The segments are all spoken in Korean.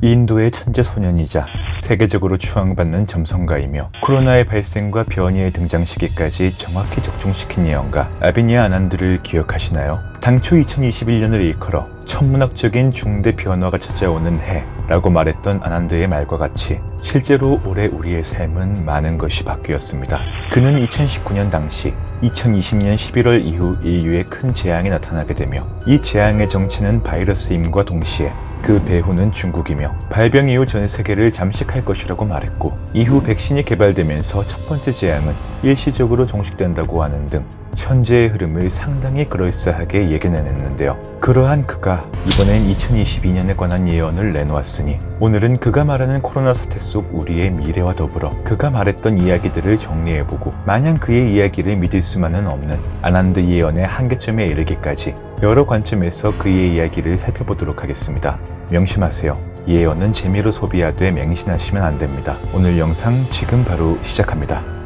인도의 천재 소년이자 세계적으로 추앙받는 점성가이며 코로나의 발생과 변이의 등장 시기까지 정확히 적중시킨 예언가 아비니아 아난드를 기억하시나요? 당초 2021년을 일컬어 천문학적인 중대 변화가 찾아오는 해 라고 말했던 아난드의 말과 같이 실제로 올해 우리의 삶은 많은 것이 바뀌었습니다. 그는 2019년 당시 2020년 11월 이후 인류에 큰 재앙이 나타나게 되며 이 재앙의 정체는 바이러스임과 동시에 그 배후는 중국이며 발병 이후 전 세계를 잠식할 것이라고 말했고 이후 백신이 개발되면서 첫 번째 재앙은 일시적으로 종식된다고 하는 등 현재의 흐름을 상당히 그럴싸하게 예견해냈는데요. 그러한 그가 이번엔 2022년에 관한 예언을 내놓았으니 오늘은 그가 말하는 코로나 사태 속 우리의 미래와 더불어 그가 말했던 이야기들을 정리해보고 마냥 그의 이야기를 믿을 수만은 없는 아난드 예언의 한계점에 이르기까지 여러 관점에서 그의 이야기를 살펴보도록 하겠습니다. 명심하세요. 예언은 재미로 소비하되 맹신하시면 안 됩니다. 오늘 영상 지금 바로 시작합니다.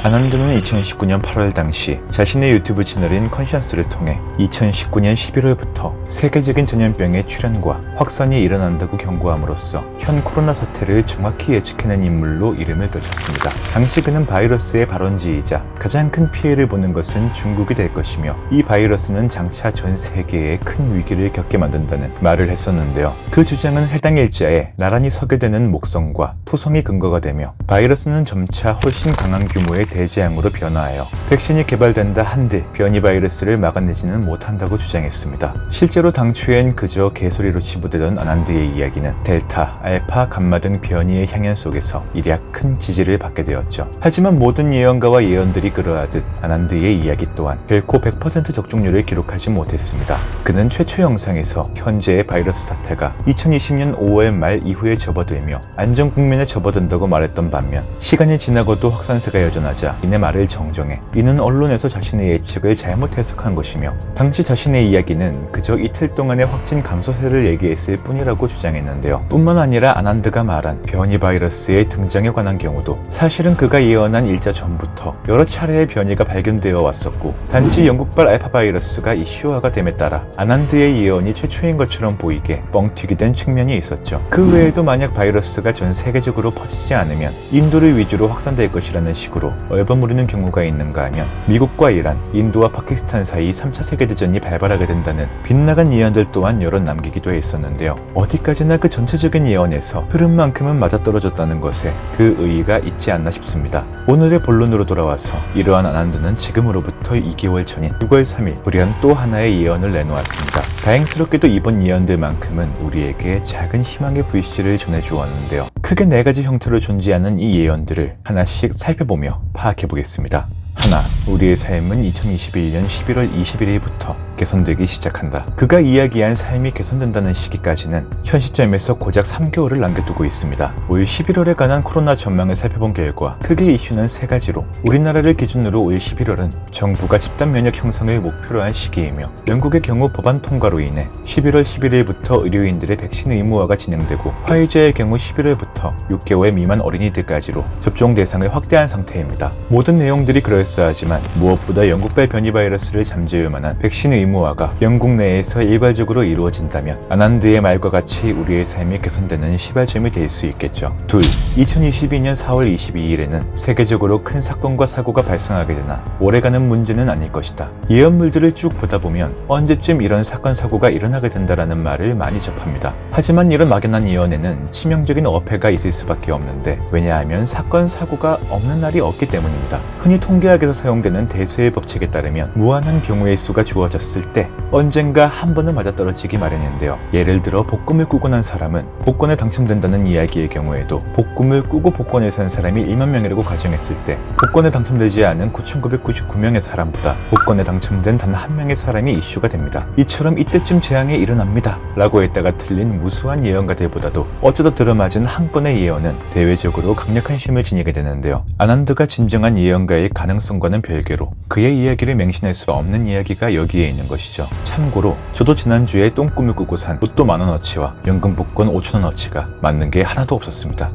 아난드는 2019년 8월 당시 자신의 유튜브 채널인 컨션스를 통해 2019년 11월부터 세계적인 전염병의 출현과 확산이 일어난다고 경고함으로써 현 코로나 사태를 정확히 예측해낸 인물로 이름을 떠졌습니다. 당시 그는 바이러스의 발원지이자 가장 큰 피해를 보는 것은 중국이 될 것이며 이 바이러스는 장차 전 세계에 큰 위기를 겪게 만든다는 말을 했었는데요. 그 주장은 해당 일자에 나란히 서게 되는 목성과 토성이 근거가 되며 바이러스는 점차 훨씬 강한 규모의 대재앙으로 변화하여 백신이 개발된다 한들 변이 바이러스를 막아내지는 못한다고 주장했습니다. 실제로 당초엔 그저 개소리로 치부되던 아난드의 이야기는 델타, 알파, 감마 등 변이의 향연 속에서 일약 큰 지지를 받게 되었죠. 하지만 모든 예언가와 예언들이 그러하듯 아난드의 이야기 또한 결코 100% 적중률을 기록하지 못했습니다. 그는 최초 영상에서 현재의 바이러스 사태가 2020년 5월 말 이후에 접어들며 안전 국면에 접어든다고 말했던 반면 시간이 지나고도 확산세가 여전하 자 이내 말을 정정해 이는 언론에서 자신의 예측을 잘못 해석한 것이며 당시 자신의 이야기는 그저 이틀 동안의 확진 감소세를 얘기했을 뿐이라고 주장했는데요. 뿐만 아니라 아난드가 말한 변이 바이러스의 등장에 관한 경우도 사실은 그가 예언한 일자 전부터 여러 차례의 변이가 발견되어 왔었고 단지 영국발 알파 바이러스가 이슈화가 됨에 따라 아난드의 예언이 최초인 것처럼 보이게 뻥튀기 된 측면이 있었죠. 그 외에도 만약 바이러스가 전 세계적으로 퍼지지 않으면 인도를 위주로 확산될 것이라는 식으로 얼버무리는 경우가 있는가 하면 미국과 이란, 인도와 파키스탄 사이 3차 세계대전이 발발하게 된다는 빗나간 예언들 또한 여러 남기기도 했었는데요. 어디까지나 그 전체적인 예언에서 흐름만큼은 맞아떨어졌다는 것에 그 의의가 있지 않나 싶습니다. 오늘의 본론으로 돌아와서 이러한 아난드는 지금으로부터 2개월 전인 6월 3일 불현 또 하나의 예언을 내놓았습니다. 다행스럽게도 이번 예언들만큼은 우리에게 작은 희망의 불씨를 전해주었는데요. 크게 네 가지 형태로 존재하는 이 예언들을 하나씩 살펴보며 파악해 보겠습니다. 하나, 우리의 삶은 2021년 11월 21일부터 개선되기 시작한다. 그가 이야기한 삶이 개선된다는 시기까지는 현 시점에서 고작 3개월을 남겨두고 있습니다. 올 11월에 관한 코로나 전망을 살펴본 결과 크게 이슈는 세 가지로 우리나라를 기준으로 올 11월은 정부가 집단 면역 형성을 목표로 한 시기이며 영국의 경우 법안 통과로 인해 11월 11일부터 의료인들의 백신 의무화가 진행되고 화이자의 경우 11월부터 6개월 미만 어린이들까지로 접종 대상을 확대한 상태입니다. 모든 내용들이 그럴싸하지만 무엇보다 영국발 변이 바이러스를 잠재울 만한 백신 의무 화가 영국 내에서 일괄적으로 이루어진다면 아난드의 말과 같이 우리의 삶이 개선되는 시발점이 될 수 있겠죠. 둘, 2022년 4월 22일에는 세계적으로 큰 사건과 사고가 발생하게 되나 오래가는 문제는 아닐 것이다. 예언물들을 쭉 보다 보면 언제쯤 이런 사건 사고가 일어나게 된다라는 말을 많이 접합니다. 하지만 이런 막연한 예언에는 치명적인 어폐가 있을 수밖에 없는데 왜냐하면 사건 사고가 없는 날이 없기 때문입니다. 흔히 통계학에서 사용되는 대수의 법칙에 따르면 무한한 경우의 수가 주어졌 을 때 언젠가 한 번은 맞아떨어지기 마련인데요. 예를 들어 복금을 꾸고 난 사람은 복권에 당첨된다는 이야기의 경우에도 복금을 꾸고 복권에 산 사람이 1만 명이라고 가정했을 때 복권에 당첨되지 않은 9,999명의 사람보다 복권에 당첨된 단 한 명의 사람이 이슈가 됩니다. 이처럼 이때쯤 재앙이 일어납니다. 라고 했다가 틀린 무수한 예언가들보다도 어쩌다 들어맞은 한 건의 예언은 대외적으로 강력한 힘을 지니게 되는데요. 아난드가 진정한 예언가일 가능성과는 별개로 그의 이야기를 맹신할 수 없는 이야기가 여기에 있는 것이죠. 참고로 저도 지난주에 똥꿈을 꾸고 산 로또 만원어치와 연금 복권 5천원어치가 맞는 게 하나도 없었습니다.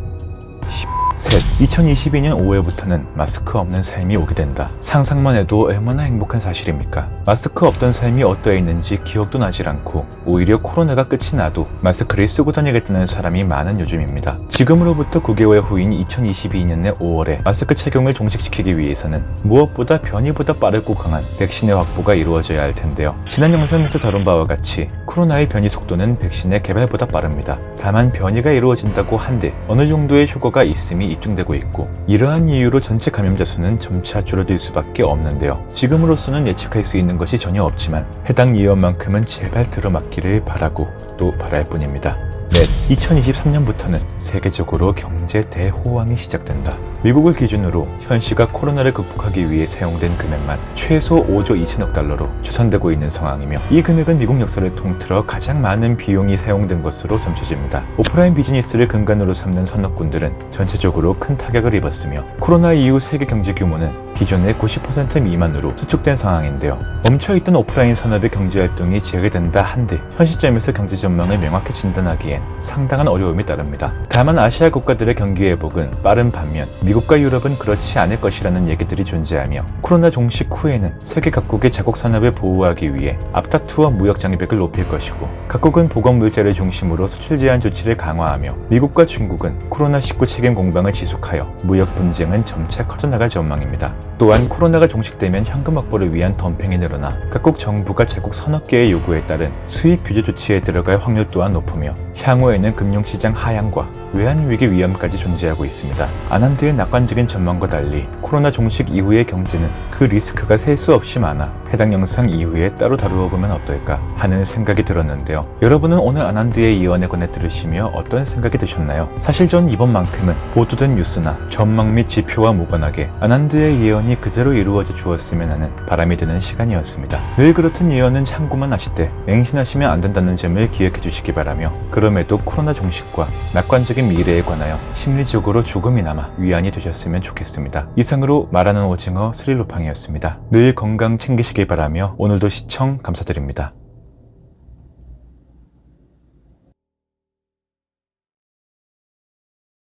셋, 2022년 5월부터는 마스크 없는 삶이 오게 된다. 상상만 해도 얼마나 행복한 사실입니까? 마스크 없던 삶이 어떠했는지 기억도 나질 않고 오히려 코로나가 끝이 나도 마스크를 쓰고 다니겠다는 사람이 많은 요즘입니다. 지금으로부터 9개월 후인 2022년의 5월에 마스크 착용을 종식시키기 위해서는 무엇보다 변이보다 빠르고 강한 백신의 확보가 이루어져야 할 텐데요. 지난 영상에서 다룬 바와 같이 코로나의 변이 속도는 백신의 개발보다 빠릅니다. 다만 변이가 이루어진다고 한들 어느 정도의 효과가 있음이 입증되고 있고 이러한 이유로 전체 감염자 수는 점차 줄어들 수밖에 없는데요. 지금으로서는 예측할 수 있는 것이 전혀 없지만 해당 예언만큼은 제발 들어맞기를 바라고 또 바랄 뿐입니다. 넷, 2023년부터는 세계적으로 경제 대호황이 시작된다. 미국을 기준으로 현시가 코로나를 극복하기 위해 사용된 금액만 최소 5조 2천억 달러로 추산되고 있는 상황이며 이 금액은 미국 역사를 통틀어 가장 많은 비용이 사용된 것으로 점쳐집니다. 오프라인 비즈니스를 근간으로 삼는 산업군들은 전체적으로 큰 타격을 입었으며 코로나 이후 세계 경제 규모는 기존의 90% 미만으로 수축된 상황인데요. 멈춰있던 오프라인 산업의 경제 활동이 재개된다 한들 현 시점에서 경제 전망을 명확히 진단하기엔 상당한 어려움이 따릅니다. 다만 아시아 국가들의 경기 회복은 빠른 반면 미국과 유럽은 그렇지 않을 것이라는 얘기들이 존재하며 코로나 종식 후에는 세계 각국의 자국 산업을 보호하기 위해 앞다투어 무역 장벽을 높일 것이고 각국은 보건 물자를 중심으로 수출 제한 조치를 강화하며 미국과 중국은 코로나19 책임 공방을 지속하여 무역 분쟁은 점차 커져나갈 전망입니다. 또한 코로나가 종식되면 현금 확보를 위한 덤핑이 늘어나 각국 정부가 자국 개의 요구에 따른 수입 규제 조치에 들어갈 확률 또한 높으며 향 후에는 금융시장 하향과 외환 위기 위험까지 존재하고 있습니다. 아난드의 낙관적인 전망과 달리 코로나 종식 이후의 경제는 그 리스크가 셀 수 없이 많아 해당 영상 이후에 따로 다루어 보면 어떨까 하는 생각이 들었는데요. 여러분은 오늘 아난드의 예언에 관해 들으시며 어떤 생각이 드셨나요? 사실 전 이번만큼은 보도된 뉴스나 전망 및 지표와 무관하게 아난드의 예언이 그대로 이루어져 주었으면 하는 바람이 드는 시간이었습니다. 늘 그렇듯 예언은 참고만 하시되 맹신하시면 안 된다는 점을 기억해 주시기 바라며 그럼에도 코로나 종식과 낙관적인 미래에 관하여 심리적으로 조금이나마 위안이 되셨으면 좋겠습니다. 이상으로 말하는 오징어 스릴루팡이었습니다. 늘 건강 챙기시길 바라며 오늘도 시청 감사드립니다.